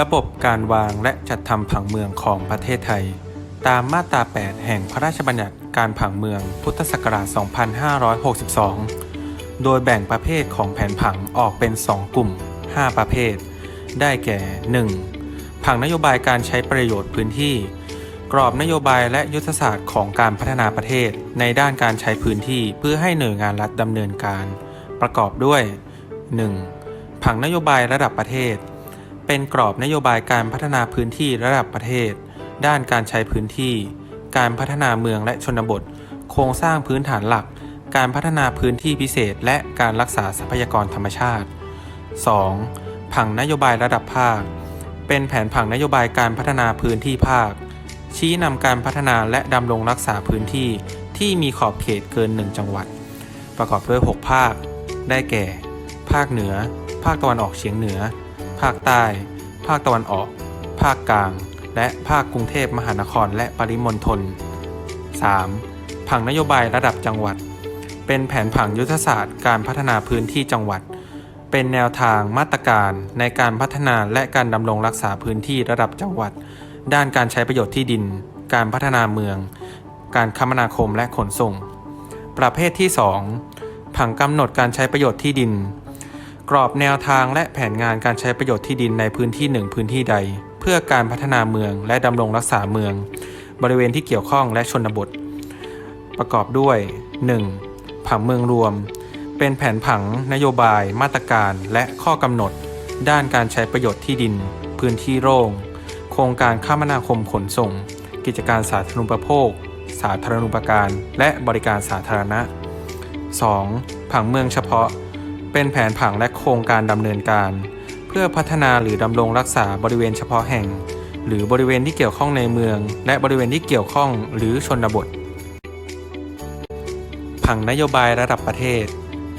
ระบบการวางและจัดทำผังเมืองของประเทศไทย ตามมาตรา 8 แห่งพระราชบัญญัติการผังเมืองพุทธศักราช 2562 โดยแบ่งประเภทของแผนผังออกเป็น 2 กลุ่ม 5 ประเภท ได้แก่ 1. ผังนโยบายการใช้ประโยชน์พื้นที่ กรอบนโยบายและยุทธศาสตร์ของการพัฒนาประเทศ ในด้านการใช้พื้นที่เพื่อให้หน่วยงานรัฐดำเนินการ ประกอบด้วย 1. ผังนโยบายระดับประเทศ เป็นกรอบนโยบายการพัฒนาพื้นที่ระดับประเทศ ด้านการใช้พื้นที่ การพัฒนาเมืองและชนบท โครงสร้างพื้นฐานหลัก การพัฒนาพื้นที่พิเศษ และการรักษาทรัพยากรธรรมชาติ 2. ผังนโยบายระดับภาค เป็นแผนผังนโยบายการพัฒนาพื้นที่ภาค ชี้นำการพัฒนาและดำรงรักษาพื้นที่ที่มีขอบเขตเกิน 1 จังหวัด ประกอบด้วย 6 ภาค ได้แก่ ภาคเหนือ ภาคตะวันออกเฉียงเหนือ ภาคใต้ ภาคตะวันออก ภาคกลาง และภาคกรุงเทพมหานครและปริมณฑล 3. ผังนโยบายระดับจังหวัด เป็นแผนผังยุทธศาสตร์การพัฒนาพื้นที่จังหวัด เป็นแนวทางมาตรการในการพัฒนาและการดำรงรักษาพื้นที่ระดับจังหวัด ด้านการใช้ประโยชน์ที่ดิน การพัฒนาเมือง การคมนาคมและขนส่ง ประเภทที่ 2 ผังกำหนดการใช้ประโยชน์ที่ดิน กรอบแนวทางและแผนงานการใช้ประโยชน์ที่ดินในพื้นที่หนึ่งพื้นที่ใด เพื่อการพัฒนาเมืองและดำรงรักษาเมือง บริเวณที่เกี่ยวข้องและชนบท ประกอบด้วย 1. ผังเมืองรวม เป็นแผนผัง นโยบาย มาตรการ และข้อกำหนด ด้านการใช้ประโยชน์ที่ดิน พื้นที่โล่งโครงการคมนาคมขนส่ง กิจการสาธารณูปโภค สาธารณูปการ และบริการสาธารณะ 2. ผังเมืองเฉพาะ เป็นแผนผังและโครงการดำเนินการ เพื่อพัฒนาหรือดำรงรักษาบริเวณเฉพาะแห่ง หรือบริเวณที่เกี่ยวข้องในเมือง และบริเวณที่เกี่ยวข้องหรือชนบท ผังนโยบายระดับประเทศ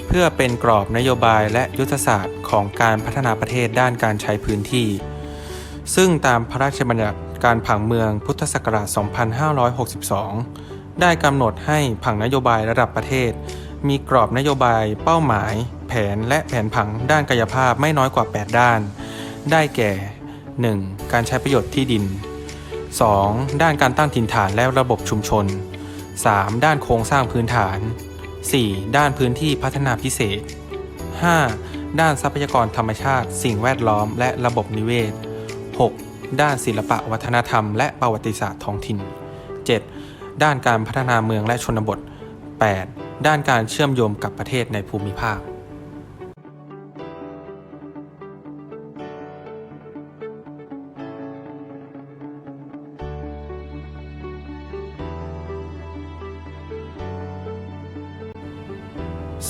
เพื่อเป็นกรอบนโยบายและยุทธศาสตร์ของการพัฒนาประเทศด้านการใช้พื้นที่ ซึ่งตามพระราชบัญญัติการผังเมืองพุทธศักราช 2562 ได้กำหนดให้ผังนโยบายระดับประเทศ มีกรอบนโยบายเป้าหมาย ผนและแผนผังด้านกายภาพไม่น้อยกว่า 8 ด้าน ได้แก่ 1. การใช้ประโยชน์ที่ดิน 2. ด้านการตั้งถิ่นฐานและระบบชุมชน 3. ด้านโครงสร้างพื้นฐาน 4. ด้านพื้นที่พัฒนาพิเศษ 5. ด้านทรัพยากรธรรมชาติ สิ่งแวดล้อมและระบบนิเวศ 6. ด้านศิลปะวัฒนธรรม และประวัติศาสตร์ท้องถิ่น 7. ด้านการพัฒนาเมืองและชนบท 8. ด้านการเชื่อมโยงกับประเทศในภูมิภาค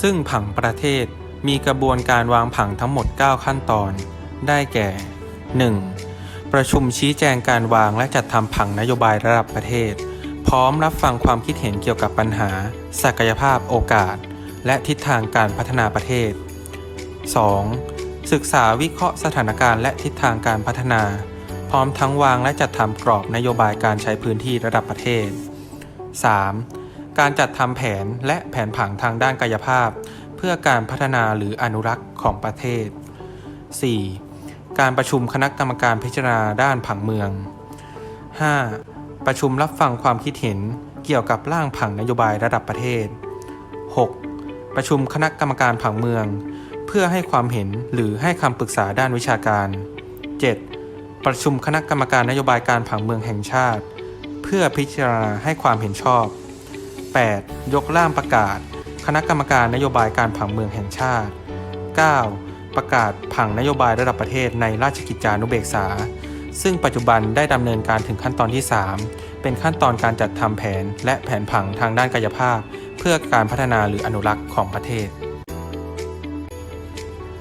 ซึ่งผังประเทศมีกระบวนการวางผังทั้งหมด 9 ขั้นตอน ได้แก่ 1. ประชุมชี้แจงการวางและจัดทำผังนโยบายระดับประเทศ พร้อมรับฟังความคิดเห็นเกี่ยวกับปัญหา ศักยภาพโอกาส และทิศทางการพัฒนาประเทศ 2. ศึกษาวิเคราะห์สถานการณ์และทิศทางการพัฒนา พร้อมทั้งวางและจัดทำกรอบนโยบายการใช้พื้นที่ระดับประเทศ 3. การจัดทำแผนและแผนผังทางด้านกายภาพ เพื่อการพัฒนาหรืออนุรักษ์ของประเทศ 4. การประชุมคณะกรรมการพิจารณาด้านผังเมือง 5. ประชุมรับฟังความคิดเห็นเกี่ยวกับร่างผังนโยบายระดับประเทศ 6. ประชุมคณะกรรมการผังเมือง เพื่อให้ความเห็นหรือให้คำปรึกษาด้านวิชาการ 7. ประชุมคณะกรรมการนโยบายการผังเมืองแห่งชาติ เพื่อพิจารณาให้ความเห็นชอบ 8. ยกร่างประกาศ คณะกรรมการนโยบายการผังเมืองแห่งชาติ 9. ประกาศผังนโยบายระดับประเทศในราชกิจจานุเบกษา ซึ่งปัจจุบันได้ดำเนินการถึงขั้นตอนที่ 3 เป็นขั้นตอนการจัดทำแผนและแผนผังทางด้านกายภาพ เพื่อการพัฒนาหรืออนุรักษ์ของประเทศ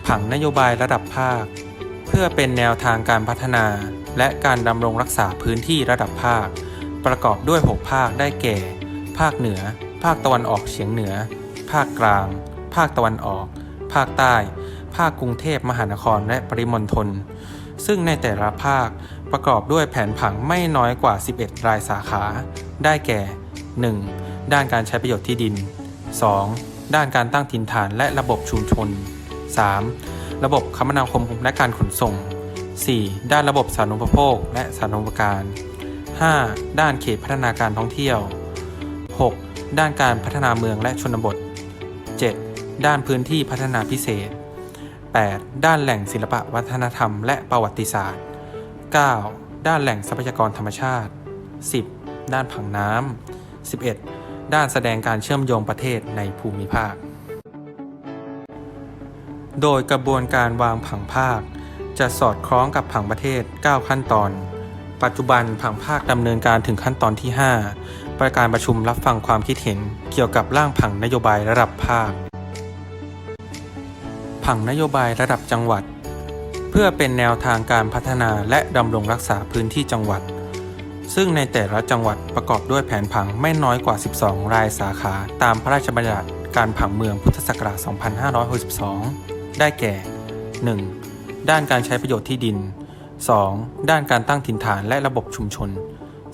ผังนโยบายระดับภาค เพื่อเป็นแนวทางการพัฒนา และการดำรงรักษาพื้นที่ระดับภาค ประกอบด้วย 6 ภาคได้แก่ ภาคเหนือ ภาคตะวันออกเฉียงเหนือ ภาคกลาง ภาคตะวันออก ภาคใต้ ภาคกรุงเทพมหานครและปริมณฑล ซึ่งในแต่ละภาคประกอบด้วยแผนผังไม่น้อยกว่า 11 รายสาขา ได้แก่ 1. ด้านการใช้ประโยชน์ที่ดิน 2. ด้านการตั้งถิ่นฐานและระบบชุมชน 3. ระบบคมนาคมและการขนส่ง 4. ด้านระบบสาธารณูปโภคและสาธารณูปการ 5. ด้านเขตพัฒนาการท่องเที่ยว 6. ด้านการพัฒนาเมืองและชนบท 7. ด้านพื้นที่พัฒนาพิเศษ 8. ด้านแหล่งศิลปะวัฒนธรรมและประวัติศาสตร์ 9. ด้านแหล่งทรัพยากรธรรมชาติ 10. ด้านผังน้ำ 11. ด้านแสดงการเชื่อมโยงประเทศในภูมิภาค โดยกระบวนการวางผังภาค จะสอดคล้องกับผังประเทศ 9 ขั้นตอน ปัจจุบันผังภาคดำเนินการถึงขั้นตอนที่ 5 ประการประชุมรับฟังความคิดเห็นเกี่ยวกับร่างผังนโยบายระดับภาค ผังนโยบายระดับจังหวัด เพื่อเป็นแนวทางการพัฒนาและดำรงรักษาพื้นที่จังหวัด ซึ่งในแต่ละจังหวัดประกอบด้วยแผนผังไม่น้อยกว่า 12 รายสาขาตามพระราชบัญญัติการผังเมืองพุทธศักราช 2562 ได้แก่ 1. ด้านการใช้ประโยชน์ที่ดิน 2. ด้านการตั้งถิ่นฐานและระบบชุมชน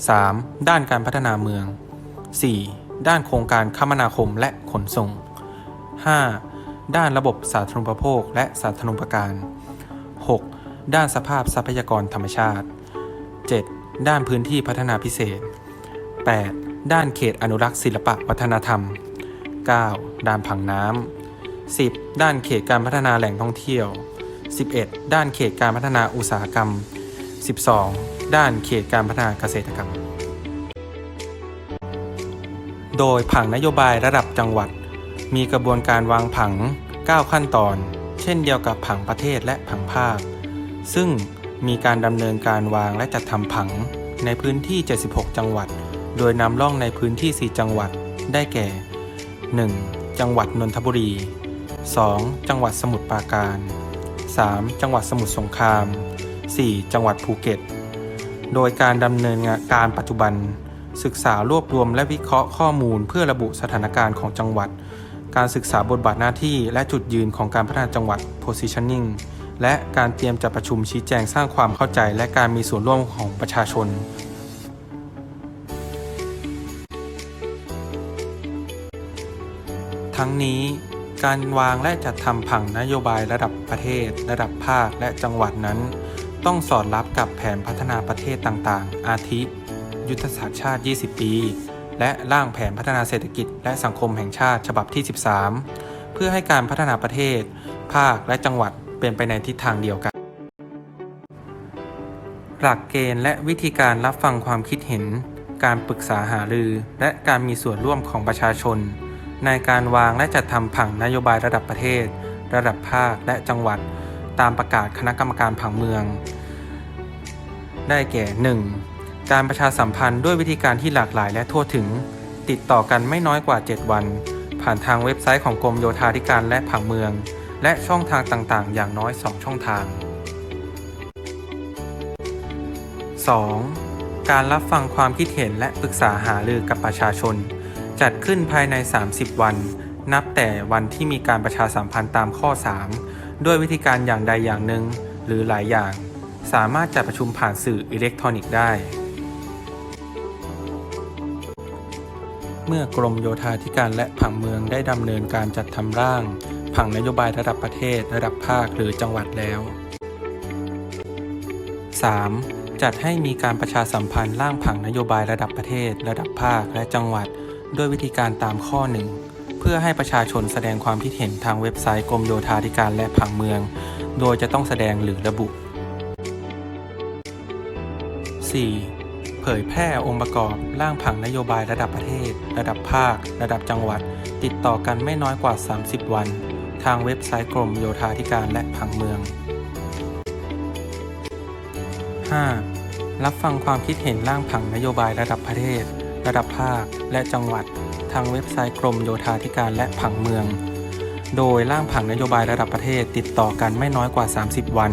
3. ด้านการพัฒนาเมือง 4. ด้านโครงการคมนาคมและขนส่ง 5. ด้านระบบสาธารณูปโภคและสาธารณูปการ 6. ด้านสภาพทรัพยากรธรรมชาติ 7. ด้านพื้นที่พัฒนาพิเศษ 8. ด้านเขตอนุรักษ์ศิลปะวัฒนธรรม 9. ด้านผังน้ำ 10. ด้านเขตการพัฒนาแหล่งท่องเที่ยว 11. ด้านเขตการพัฒนาอุตสาหกรรม 12. ด้านเขตการพัฒนาเกษตรกรรม โดยผังนโยบายระดับจังหวัด มีกระบวนการวางผัง 9 ขั้นตอน เช่นเดียวกับผังประเทศและผังภาค ซึ่งมีการดำเนินการวางและจัดทำผังในพื้นที่ 76 จังหวัด โดยนำร่องในพื้นที่ 4 จังหวัด ได้แก่ 1. จังหวัดนนทบุรี 2. จังหวัดสมุทรปราการ 3. จังหวัดสมุทรสงคราม 4. จังหวัดภูเก็ต โดยการดำเนินการปัจจุบัน ศึกษารวบรวมและวิเคราะห์ข้อมูลเพื่อระบุสถานการณ์ของจังหวัด การศึกษาบทบาทหน้าที่และจุดยืนของการพัฒนาจังหวัด positioning และการเตรียมจัดประชุมชี้แจงสร้างความเข้าใจและการมีส่วนร่วมของประชาชนทั้งนี้การวางและจัดทำผังนโยบายระดับประเทศ ระดับภาคและจังหวัดนั้น ต้องสอดรับกับแผนพัฒนาประเทศต่างๆ อาทิ ยุทธศาสตร์ชาติ 20 ปี และร่างแผนพัฒนาเศรษฐกิจ และสังคมแห่งชาติฉบับที่ 13 เพื่อให้การพัฒนาประเทศ ภาคและจังหวัดเป็นไปในทิศทางเดียวกัน หลักเกณฑ์และวิธีการรับฟังความคิดเห็น การปรึกษาหารือ และการมีส่วนร่วมของประชาชน ในการวางและจัดทำผังนโยบายระดับประเทศ ระดับภาคและจังหวัด ตามประกาศคณะกรรมการผังเมือง ได้แก่ 1. การประชาสัมพันธ์ด้วยวิธีการที่หลากหลายและทั่วถึง ติดต่อกันไม่น้อยกว่า 7 วัน ผ่านทางเว็บไซต์ของกรมโยธาธิการและผังเมือง และช่องทางต่างๆ อย่างน้อย 2 ช่องทาง 2. การรับฟังความคิดเห็นและปรึกษาหารือกับประชาชน จัดขึ้นภายใน 30 วัน นับแต่วันที่มีการประชาสัมพันธ์ตามข้อ 3 ด้วยวิธีการอย่างใดอย่างหนึ่งหรือหลายอย่าง สามารถจัดประชุมผ่านสื่ออิเล็กทรอนิกส์ได้ เมื่อกรมโยธาธิการและผังเมืองได้ดำเนินการจัดทำร่าง ผังนโยบายระดับประเทศระดับภาคหรือจังหวัดแล้ว 3. จัดให้มีการประชาสัมพันธ์ร่างผังนโยบายระดับประเทศ ระดับภาคและจังหวัด ด้วยวิธีการตามข้อหนึ่ง เพื่อให้ประชาชนแสดงความคิดเห็นทางเว็บไซต์กรมโยธาธิการและผังเมือง โดยจะต้องแสดงหรือระบุ 4. เผยแพร่องค์ประกอบร่างผังนโยบายระดับประเทศ ระดับภาค ระดับจังหวัด ติดต่อกันไม่น้อยกว่า 30 วัน ทางเว็บไซต์กรมโยธาธิการและผังเมือง 5. รับฟังความคิดเห็นร่างผังนโยบายระดับประเทศ ระดับภาค และจังหวัด ทางเว็บไซต์กรมโยธาธิการและผังเมือง โดยร่างผังนโยบายระดับประเทศติดต่อกันไม่น้อยกว่า 30 วัน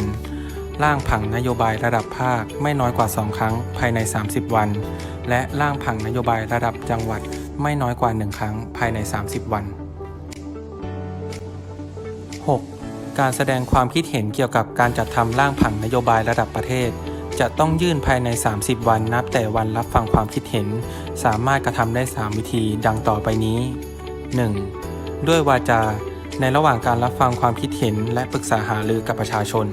ร่างผังนโยบายระดับภาคไม่น้อยกว่า 2 ครั้งภายใน 30 วัน และร่างผังนโยบายระดับจังหวัดไม่น้อยกว่า 1 ครั้งภายใน 30 วัน 6. การแสดงความคิดเห็นเกี่ยวกับการจัดทำร่างผังนโยบายระดับประเทศ จะต้องยื่นภายใน 30 วันนับแต่วันรับฟังความคิดเห็น สามารถกระทำได้ 3 วิธีดังต่อไปนี้ 1. ด้วยวาจา ในระหว่างการรับฟังความคิดเห็น และปรึกษาหารือกับประชาชน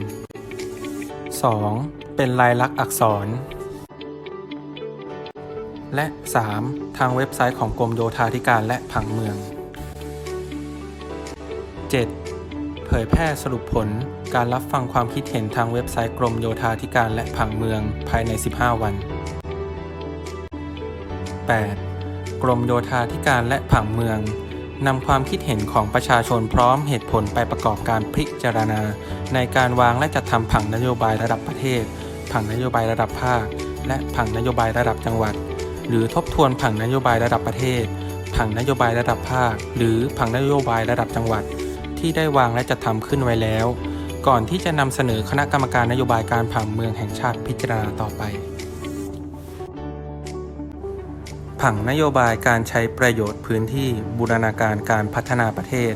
2. เป็นลายลักษณ์อักษร และ 3. ทางเว็บไซต์ของกรมโยธาธิการและผังเมือง 7. เผยแพร่สรุปผล การรับฟังความคิดเห็นทางเว็บไซต์กรมโยธาธิการและผังเมืองภายใน 15 วัน 8. กรมโยธาธิการและผังเมืองนำความคิดเห็นของประชาชนพร้อมเหตุผลไปประกอบการพิจารณา ในการวางและจัดทำผังนโยบายระดับประเทศ ผังนโยบายระดับภาค และผังนโยบายระดับจังหวัด หรือทบทวนผังนโยบายระดับประเทศ ผังนโยบายระดับภาค หรือผังนโยบายระดับจังหวัด ที่ได้วางและจัดทำขึ้นไว้แล้ว ก่อนที่จะนำเสนอคณะกรรมการนโยบายการผังเมืองแห่งชาติพิจารณาต่อไป ผังนโยบายการใช้ประโยชน์พื้นที่บูรณาการการพัฒนาประเทศ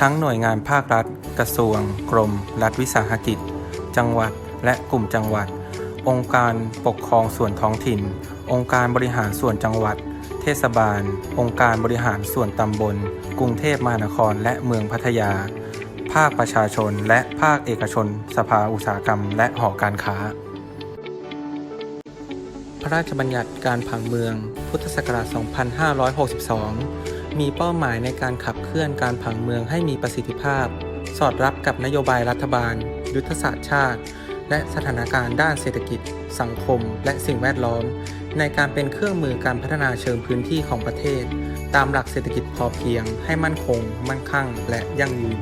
ทั้งหน่วยงานภาครัฐ กระทรวง กรม รัฐวิสาหกิจ จังหวัด และกลุ่มจังหวัด องค์การปกครองส่วนท้องถิ่น องค์การบริหารส่วนจังหวัด เทศบาล องค์การบริหารส่วนตำบล กรุงเทพมหานครและเมืองพัทยา ภาคประชาชน และภาคเอกชน สภาอุตสาหกรรม และหอการค้า พระราชบัญญัติการผังเมือง พุทธศักราช 2562 มีเป้าหมายในการขับเคลื่อนการผังเมืองให้มีประสิทธิภาพ สอดรับกับนโยบายรัฐบาล ยุทธศาสตร์ชาติ และสถานการณ์ด้านเศรษฐกิจ สังคม และสิ่งแวดล้อม ในการเป็นเครื่องมือการพัฒนาเชิงพื้นที่ของประเทศตามหลักเศรษฐกิจพอเพียงให้มั่นคง มั่นคั่ง และยั่งยืน